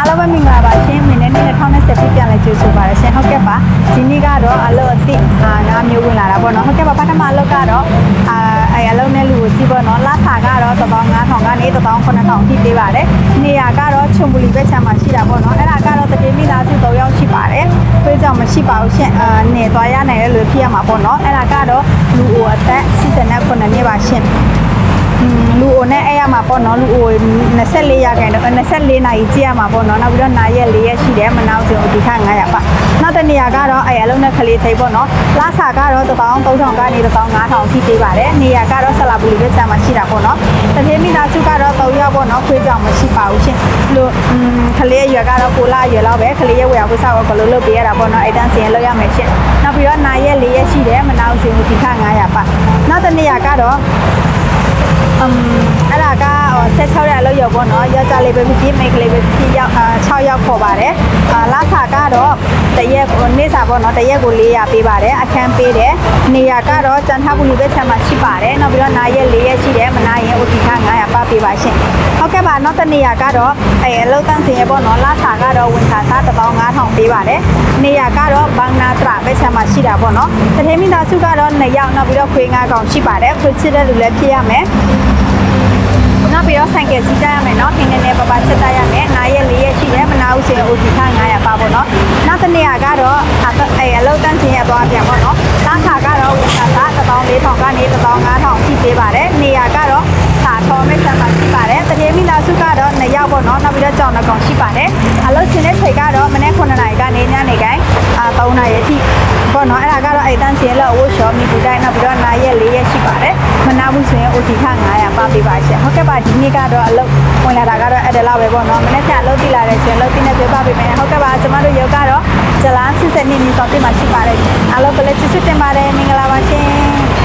အားလုံးပဲမင်္ဂလာပါရှင်မင်းနဲ့2020ပြည့်ပြန်လဲကြိုဆိုပါရရှင်ဟုတ်ကဲ့ပါဒီနေ့ကတော့အလုပ်အသစ်အာငါမျိုးဝင်လာတာပေါ့နော်ဟုတ်ကဲ့ပါပထမအလုပ်ကတော့အာအဲအလုပ်နဲ့လူကိုကြည့်ပေါ့နော်လာစာကတော့15000ကနေ19000ထိပေးပါတယ်နေရာကတော့ချုံပူလီဘက်ခြမ်းမှာရှိတာပေါ့နော်အဲ့ဒါကတော့တတိမိသားစု3ယောက်ရှိပါတယ်ပြေးကြောင်မရှိပါဘူးရှင်အာနေသွားရနိုင်တဲ့လူဖြစ်ရမှာပေါ့နော်အဲ့ဒါကတော့လူအိုအသက်89နှစ်ပါရှင်อืมလူ အိုနဲ့အဲ့ရမှာပေါ့နော်လူအို24ရာခိုင်တော့24နာရီကြည့်ရမှာပေါ့နော်နောက်ပြီးတော့နာရက်4ရက်ရှိတယ်မနောက်စင်ဒီခ900ပါနောက်တစ်နေရာကတော့အဲ့အလုံးနဲ့ခလေးသိပ်ပေါ့နော်လာစာကတော့13000ကနေ15000ထိပေးပါတယ်နေရာကတော့ဆလာပူလီပဲဆာမှာရှိတာပေါ့နော်တပြေမိသားစုကတော့3ရောက်ပေါ့နော်ခွေးကြောင်မရှိပါဘူးရှင်လူอืมခလေးရွယ်ကတော့ကိုလာရွယ်လောက်ပဲခလေးရဲ့ဝယ်အောင်ဝယ်စားတော့ဘလို့လုပ်ပေးရတာပေါ့နော်အဲ့တန်းစင်လောက်ရမယ်ရှင်နောက်ပြီးတော့နာရက်4ရက်ရှိတယ်မနောက်စင်ဒီခ900ပါနောက်တစ်နေရာကတော့ အမ်အဲ့ဒါကဟို16ရက်အလုပ်ရောက်ပေါ့နော်ယောက်ျားလေးပဲဖြစ်ဖြစ်မိန်းကလေးပဲဖြစ်ဖြစ်ရောက်အာ6ရောက်ခေါ်ပါတယ်အာလာစာကတော့တရက်ကိုနေ့စာပေါ့နော်တရက်ကို400ပေးပါတယ်အခန်းပေးတယ်နေရာကတော့စံထပူလီပဲချက်မှာရှိပါတယ်နောက်ပြီးတော့နာရက်4ရက်ရှိတယ်မနာရင် OT ခ900ပါပေးပါရှင်ဟုတ်ကဲ့ပါနောက်တစ်နေရာကတော့အဲအလုပ်တန်းစင်ရပေါ့နော်လာစာကတော့ဝင်စာစား15000 ပေးပါတယ်။နေရာကတော့ဘန်နာထရာပဲဆံမှာရှိတာပေါ့နော်။တထေမိသားစုကတော့၂ယောက်နောက်ပြီးတော့ခွေး၅ကောင်ရှိပါတယ်။ခွေးချစ်တဲ့လူလည်းဖြစ်ရမယ်။နောက်ပြီးတော့ဆိုင်ကယ်စီးတတ်ရမယ်နော်။ခင်းနေနေပပချက်တတ်ရမယ်။နားရက်၄ရက်ရှိတယ်မနာဘူးဆိုရင် OT ခ900ပါပေါ့နော်။နောက်တစ်နေရာကတော့အဲအလောက်တန်းချင်းရသွားပြန်ပေါ့နော် တရေမိသားစုကတော့နှစ်ယောက်ပေါ့နော်နောက်ပြီးတော့ကြောင်နှကောင်ရှိပါတယ်အလုပ်ရှင်တဲ့ချိန်ကတော့မနေ့9နာရီကနေညနေခင်းအာ3နာရီအထိပေါ့နော်အဲ့ဒါကတော့အိတ်တန်းရှင်လောက်ဝတ်ရှော်မိသူတိုင်းနောက်ပြီးတော့နာရက်၄ရက်ရှိပါတယ်မနာဘူးဆိုရင် OT ခ900ပါပေးပါရှင့်ဟုတ်ကဲ့ပါဒီနေ့ကတော့အလုပ်ဝင်လာတာကတော့အဲ့ဒါလောက်ပဲပေါ့နော်မနေ့ကအလုပ်ပြီးလာတဲ့ချိန်လောက်ပြီးနေပြပါပေးမယ်ဟုတ်ကဲ့ပါကျွန်မတို့ရုပ်ကတော့ဇလန်းစစ်စစ်နေနေဆောင်တင်မှာရှိပါတယ်အလုပ်ကလည်းစစ်စစ်တင်ပါတယ်မင်္ဂလာပါရှင်